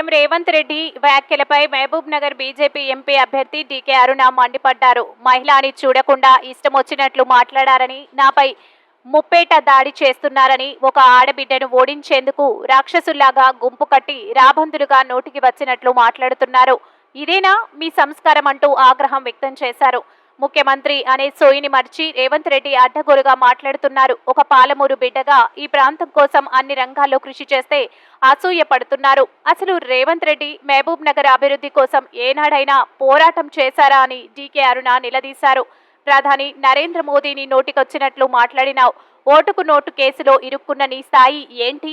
CM Revanth Reddy వ్యాఖ్యలపై Mahabub Nagar BJP MP అభ్యర్థి DK Aruna మండిపడ్డారు. మహిళని చూడకుండా ఇష్టం వచ్చినట్లు మాట్లాడారని నాపై ముప్పేట దాడి చేస్తున్నారని ఒక ఆడబిడ్డను ఓడించేందుకు రాక్షసుల్లాగా గుంపు కట్టి రాబందులుగా నోటికి వచ్చినట్లు మాట్లాడుతున్నారు. ఇదేనా మీ సంస్కారం అంటూ ఆగ్రహం వ్యక్తం చేశారు. ముఖ్యమంత్రి అనే సోయిని మర్చి రేవంత్ రెడ్డి అడ్డగోలుగా మాట్లాడుతున్నారు. ఒక పాలమూరు బిడ్డగా ఈ ప్రాంతం కోసం అన్ని రంగాల్లో కృషి చేస్తే అసూయ పడుతున్నారు. అసలు రేవంత్ రెడ్డి మహబూబ్ నగర్ అభివృద్ధి కోసం ఏనాడైనా పోరాటం చేశారా అని డీకే అరుణ నిలదీశారు. ప్రధాని నరేంద్ర మోదీని నోటికొచ్చినట్లు మాట్లాడినావు ఓటుకు నోటు కేసులో ఇరుక్కున్న నీ స్థాయి ఏంటి?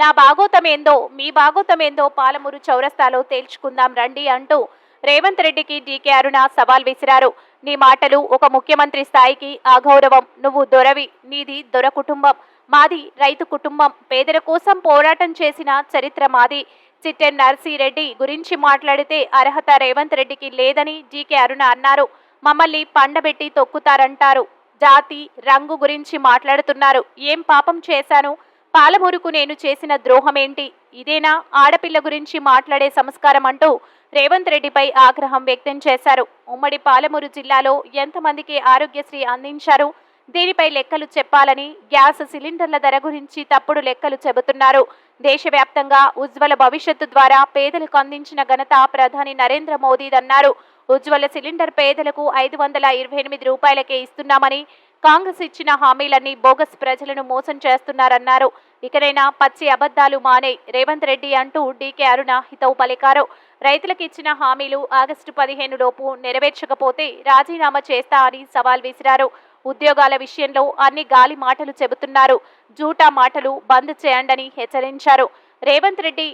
నా బాగోతమేందో మీ బాగోతమేందో పాలమూరు చౌరస్తాలో తేల్చుకుందాం రండి అంటూ రేవంత్ రెడ్డికి డీకే అరుణ సవాల్ విసిరారు. నీ మాటలు ఒక ముఖ్యమంత్రి స్థాయికి అగౌరవం. నువ్వు దొరవి నీది దొర కుటుంబం. మాది రైతు కుటుంబం. పేదల కోసం పోరాటం చేసిన చరిత్ర మాది. చిట్టెన్ నర్సిరెడ్డి గురించి మాట్లాడితే అర్హత రేవంత్ రెడ్డికి లేదని డీకే అరుణ అన్నారు. మమ్మల్ని పండబెట్టి తొక్కుతారంటారు. జాతి రంగు గురించి మాట్లాడుతున్నారు. ఏం పాపం చేశాను? పాలమూరుకు నేను చేసిన ద్రోహమేంటి? ఇదేనా? ఆడపిల్ల గురించి మాట్లాడే సంస్కారం అంటూ రేవంత్ రెడ్డిపై ఆగ్రహం వ్యక్తం చేశారు. ఉమ్మడి పాలమూరు జిల్లాలో ఎంతమందికి ఆరోగ్యశ్రీ అందించారు? దీనిపై లెక్కలు చెప్పాలని గ్యాస్ సిలిండర్ల ధర గురించి తప్పుడు లెక్కలు చెబుతున్నారు. దేశవ్యాప్తంగా ఉజ్వల భవిష్యత్తు ద్వారా పేదలకు అందించిన ఘనత ప్రధాని నరేంద్ర మోదీదన్నారు. ఉజ్వల సిలిండర్ పేదలకు ఐదు వందల ఇరవై ఎనిమిది రూపాయలకే ఇస్తున్నామని కాంగ్రెస్ ఇచ్చిన హామీలన్నీ బోగస్ ప్రజలను మోసం చేస్తున్నారన్నారు. ఇకనైనా పచ్చి అబద్ధాలు మానే రేవంత్ రెడ్డి అంటూ డీకే అరుణ హితవు పలికారు. రైతులకు ఇచ్చిన హామీలు ఆగస్టు పదిహేను లోపు నెరవేర్చకపోతే రాజీనామా చేస్తా అని సవాల్ విసిరారు. ఉద్యోగాల విషయంలో అన్ని గాలి మాటలు చెబుతున్నారు. జూటా మాటలు బంద్ చేయండని హెచ్చరించారు. రేవంత్ రెడ్డి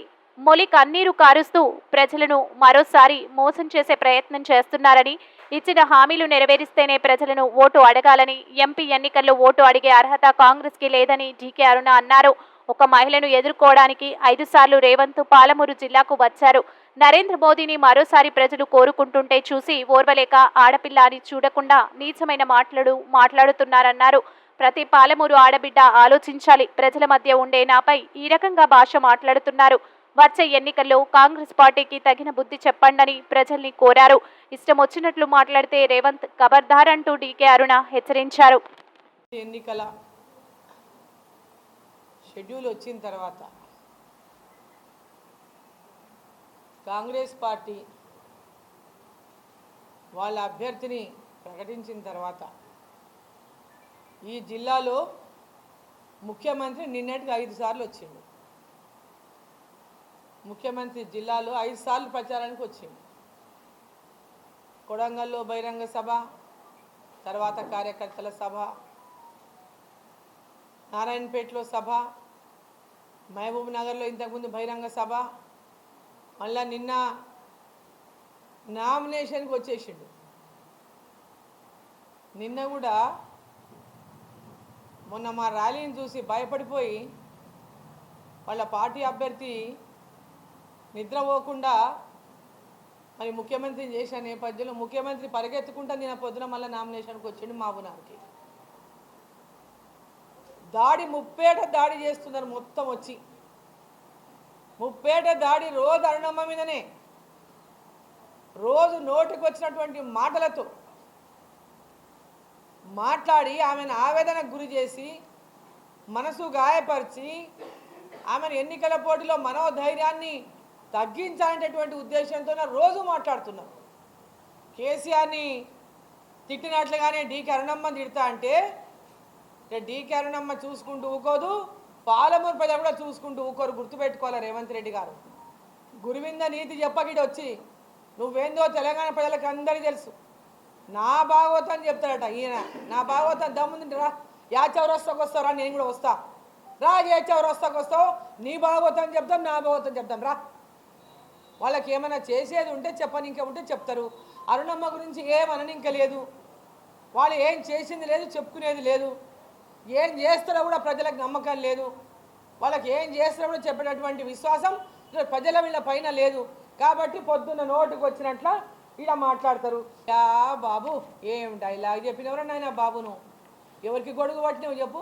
మొలి కన్నీరు కారుస్తూ ప్రజలను మరోసారి మోసం చేసే ప్రయత్నం చేస్తున్నారని ఇచ్చిన హామీలు నెరవేరిస్తేనే ప్రజలను ఓటు అడగాలని ఎంపీ ఎన్నికల్లో ఓటు అడిగే అర్హత కాంగ్రెస్కి లేదని డీకే అరుణ అన్నారు. ఒక మహిళను ఎదుర్కోవడానికి ఐదు సార్లు రేవంత్ పాలమూరు జిల్లాకు వచ్చారు. నరేంద్ర మోదీని మరోసారి ప్రజలు కోరుకుంటుంటే చూసి ఓర్వలేక ఆడపిల్ల అని చూడకుండా నీచమైన మాట్లాడు మాట్లాడుతున్నారన్నారు. ప్రతి పాలమూరు ఆడబిడ్డ ఆలోచించాలి ప్రజల మధ్య ఉండే నాపై ఈ రకంగా భాష మాట్లాడుతున్నారు. వచ్చే ఎన్నికల్లో కాంగ్రెస్ పార్టీకి తగిన బుద్ధి చెప్పండని ప్రజల్ని కోరారు. ఇష్టం వచ్చినట్లు మాట్లాడితే రేవంత్ ఖబర్దార్ అంటూ డీకే అరుణ హెచ్చరించారు. ఎన్నికల షెడ్యూల్ వచ్చిన తర్వాత కాంగ్రెస్ పార్టీ వాళ్ళ అభ్యర్థిని ప్రకటించిన తర్వాత ఈ జిల్లాలో ముఖ్యమంత్రి నిన్నటికి ఐదు సార్లు వచ్చిండు. ముఖ్యమంత్రి జిల్లాలో ఐదు సార్లు ప్రచారానికి వచ్చిండు కొడంగల్లో బహిరంగ సభ తర్వాత కార్యకర్తల సభ నారాయణపేటలో సభ మహబూబ్ నగర్లో ఇంతకుముందు బహిరంగ సభ మళ్ళా నిన్న నామినేషన్కి వచ్చేసిండు. నిన్న కూడా మొన్న మా ర్యాలీని చూసి భయపడిపోయి వాళ్ళ పార్టీ అభ్యర్థి నిద్రపోకుండా మరి ముఖ్యమంత్రిని చేసిన నేపథ్యంలో ముఖ్యమంత్రి పరిగెత్తుకుంటా నిన్న పొద్దున మళ్ళీ నామినేషన్కి వచ్చిండు మాబునార్కి దాడి ముప్పేట దాడి చేస్తున్నారు మొత్తం వచ్చి. ముప్పేట దాడి రోజు అరుణమ్మ మీదనే. రోజు నోటికి వచ్చినటువంటి మాటలతో మాట్లాడి ఆమెను ఆవేదనకు గురి చేసి మనసు గాయపరిచి ఆమెను ఎన్నికల పోటీలో మనోధైర్యాన్ని తగ్గించాలనేటటువంటి ఉద్దేశంతో రోజు మాట్లాడుతున్నాం. కేసీఆర్ని తిట్టినట్లుగానే డి కరుణమ్మ తిడతా అంటే డి కరుణమ్మ చూసుకుంటూ ఊకోదు పాలమూరు ప్రజలు కూడా చూసుకుంటూ ఊకోరు గుర్తుపెట్టుకోవాలి రేవంత్ రెడ్డి గారు? గురువింద నీతి చెప్పకిటి వచ్చి నువ్వేందో తెలంగాణ ప్రజలకు అందరికీ తెలుసు. నా భాగవతం చెప్తాడట ఈయన. నా భాగవతం దమ్ముంది రా యా చౌరస్తాకు వస్తారా నేను కూడా వస్తా. రా ఏ చౌరస్తాకు వస్తావు నీ భాగవతం చెప్తాం నా భాగవతం చెప్తాం రా. వాళ్ళకి ఏమైనా చేసేది ఉంటే చెప్పని ఇంకా ఉంటే చెప్తారు. అరుణమ్మ గురించి ఏమనని ఇంకా లేదు వాళ్ళు ఏం చేసింది లేదు చెప్పుకునేది లేదు. ఏం చేస్తారో కూడా ప్రజలకు నమ్మకం లేదు. వాళ్ళకి ఏం చేస్తారో కూడా చెప్పేటటువంటి విశ్వాసం ప్రజల వీళ్ళ పైన లేదు. కాబట్టి పొద్దున్న నోటుకు వచ్చినట్ల ఇలా మాట్లాడతారు. యా బాబు ఏం డైలాగ్ చెప్పినవరా నాయన బాబు నువ్వు ఎవరికి గొడుగు పట్టినావు చెప్పు.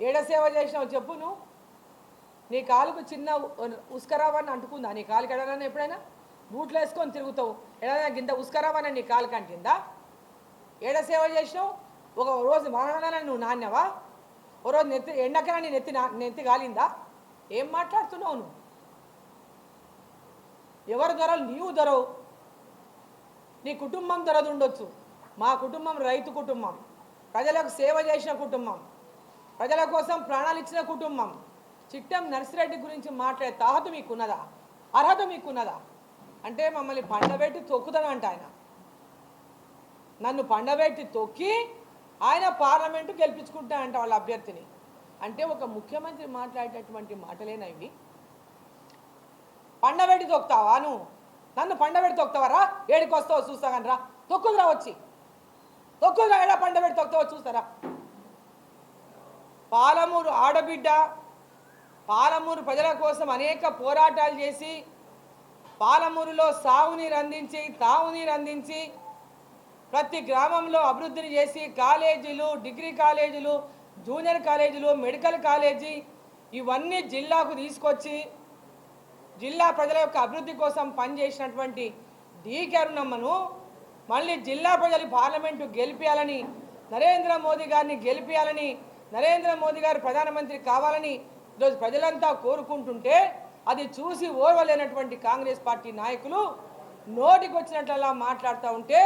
ఏడ సేవ చేసినావు చెప్పు నువ్వు. నీ కాలుకు చిన్న ఉ- ఉస్కరావని అంటుకుందా? నీ కాలుకి ఎడనన్నా ఎప్పుడైనా? బూట్లు వేసుకొని తిరుగుతావు. ఎడైనా గింత ఉస్కరావని నీ కాలుకి అంటిందా? ఏడ సేవ చేసినావు? ఒక రోజు మరణాన నువ్వు నాణ్యవా ఓ రోజు నెత్తి ఎండకన నీ నెత్తి నెత్తి కాలిందా? ఏం మాట్లాడుతున్నావు నువ్వు? ఎవరు ధరలు నీవు ధరవు. నీ కుటుంబం ధరదు ఉండొచ్చు మా కుటుంబం రైతు కుటుంబం. ప్రజలకు సేవ చేసిన కుటుంబం. ప్రజల కోసం ప్రాణాలు ఇచ్చిన కుటుంబం. చిట్టం నర్సిరెడ్డి గురించి మాట్లాడే తాహత మీకున్నదా? అర్హత మీకున్నదా? అంటే మమ్మల్ని పండబెట్టి తొక్కుతానంట ఆయన. నన్ను పండబెట్టి తొక్కి ఆయన పార్లమెంటు గెలిపించుకుంటానంట వాళ్ళ అభ్యర్థిని. అంటే ఒక ముఖ్యమంత్రి మాట్లాడేటటువంటి మాటలేనా ఇవి? పండబెట్టి తొక్కుతావా నువ్వు నన్ను పండబెట్టి తొక్కుతావరా? ఏడికి వస్తావో చూస్తాగాని రా. తొక్కుదురా వచ్చి. తొక్కుదురా ఏడా పండబెట్టి తొక్కుతావో చూస్తారా? పాలమూరు ఆడబిడ్డ పాలమూరు ప్రజల కోసం అనేక పోరాటాలు చేసి పాలమూరులో సాగునీరు అందించి తాగునీరు అందించి ప్రతి గ్రామంలో అభివృద్ధిని చేసి కాలేజీలు డిగ్రీ కాలేజీలు జూనియర్ కాలేజీలు మెడికల్ కాలేజీ ఇవన్నీ జిల్లాకు తీసుకొచ్చి జిల్లా ప్రజల యొక్క అభివృద్ధి కోసం పనిచేసినటువంటి డీకే కరుణమ్మను మళ్ళీ జిల్లా ప్రజలు పార్లమెంటు గెలిపించాలని నరేంద్ర మోదీ గారిని గెలిపించాలని నరేంద్ర మోదీ గారు ప్రధానమంత్రి కావాలని ఈరోజు ప్రజలంతా కోరుకుంటుంటే అది చూసి ఓర్వలేనటువంటి కాంగ్రెస్ పార్టీ నాయకులు నోటికొచ్చినట్లలా మాట్లాడుతూ ఉంటే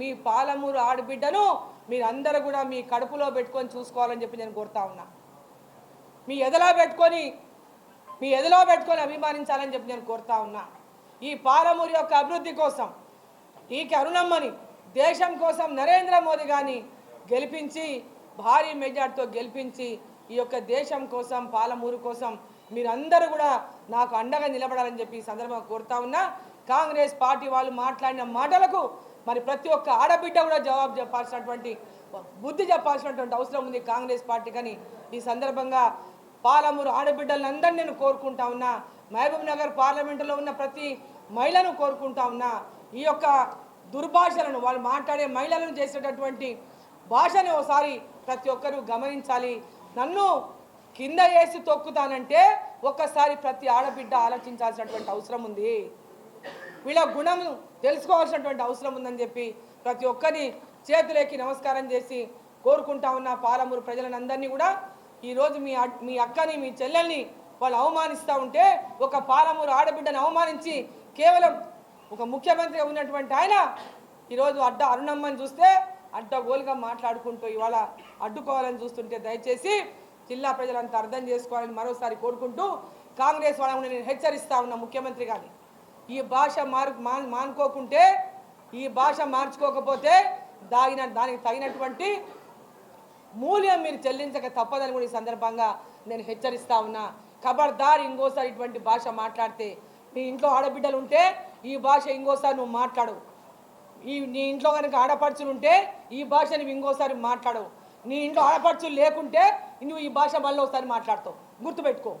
మీ పాలమూరు ఆడబిడ్డను మీరందరూ కూడా మీ కడుపులో పెట్టుకొని చూసుకోవాలని చెప్పి నేను కోరుతా ఉన్నా. మీ ఎదలో పెట్టుకొని మీ ఎదలో పెట్టుకొని అభిమానించాలని చెప్పి నేను కోరుతా ఉన్నా. ఈ పాలమూరు యొక్క అభివృద్ధి కోసం ఈ కరుణమ్మని దేశం కోసం నరేంద్ర మోదీ గారిని గెలిపించి భారీ మెజార్టీతో గెలిపించి ఈ యొక్క దేశం కోసం పాలమూరు కోసం మీరందరూ కూడా నాకు అండగా నిలబడాలని చెప్పి ఈ సందర్భంగా కోరుతా ఉన్నా. కాంగ్రెస్ పార్టీ వాళ్ళు మాట్లాడిన మాటలకు మరి ప్రతి ఒక్క ఆడబిడ్డ కూడా జవాబు చెప్పాల్సినటువంటి బుద్ధి చెప్పాల్సినటువంటి అవసరం ఉంది కాంగ్రెస్ పార్టీ కానీ ఈ సందర్భంగా పాలమూరు ఆడబిడ్డలందరినీ నేను కోరుకుంటా ఉన్నా. మహబూబ్ నగర్ పార్లమెంటులో ఉన్న ప్రతి మహిళను కోరుకుంటా ఉన్నా. ఈ యొక్క దుర్భాషలను వాళ్ళు మాట్లాడే మహిళలను చేసేటటువంటి భాషని ఒకసారి ప్రతి ఒక్కరూ గమనించాలి. నన్ను కింద వేసి తొక్కుతానంటే ఒక్కసారి ప్రతి ఆడబిడ్డ ఆలోచించాల్సినటువంటి అవసరం ఉంది. వీళ్ళ గుణం తెలుసుకోవాల్సినటువంటి అవసరం ఉందని చెప్పి ప్రతి ఒక్కరిని చేతులేకి నమస్కారం చేసి కోరుకుంటా ఉన్న పాలమూరు ప్రజలందరినీ కూడా ఈరోజు మీ మీ అక్కని మీ చెల్లెల్ని వాళ్ళు అవమానిస్తూ ఉంటే ఒక పాలమూరు ఆడబిడ్డను అవమానించి కేవలం ఒక ముఖ్యమంత్రిగా ఉన్నటువంటి ఆయన ఈరోజు అడ్డ అరుణమ్మని చూస్తే అడ్డగోలుగా మాట్లాడుకుంటూ ఇవాళ అడ్డుకోవాలని చూస్తుంటే దయచేసి జిల్లా ప్రజలంతా అర్థం చేసుకోవాలని మరోసారి కోరుకుంటూ కాంగ్రెస్ వాళ్ళని నేను హెచ్చరిస్తా ఉన్నా ముఖ్యమంత్రి గారిని. ఈ భాష మార్ మానుకోకుంటే ఈ భాష మార్చుకోకపోతే దాగిన దానికి తగినటువంటి మూల్యం మీరు చెల్లించక తప్పదని కూడా ఈ సందర్భంగా నేను హెచ్చరిస్తా ఉన్నా. ఖబర్దార్ ఇంకోసారి ఇటువంటి భాష మాట్లాడితే మీ ఇంట్లో ఆడబిడ్డలు ఉంటే ఈ భాష ఇంకోసారి నువ్వు మాట్లాడు ఈ నీ ఇంట్లో కనుక ఆడపడుచులు ఉంటే ఈ భాష నువ్వు ఇంకోసారి మాట్లాడవు. నీ ఇంట్లో ఆడపడుచులు లేకుంటే నువ్వు ఈ భాష మళ్ళీ ఒకసారి మాట్లాడతావు. గుర్తుపెట్టుకో.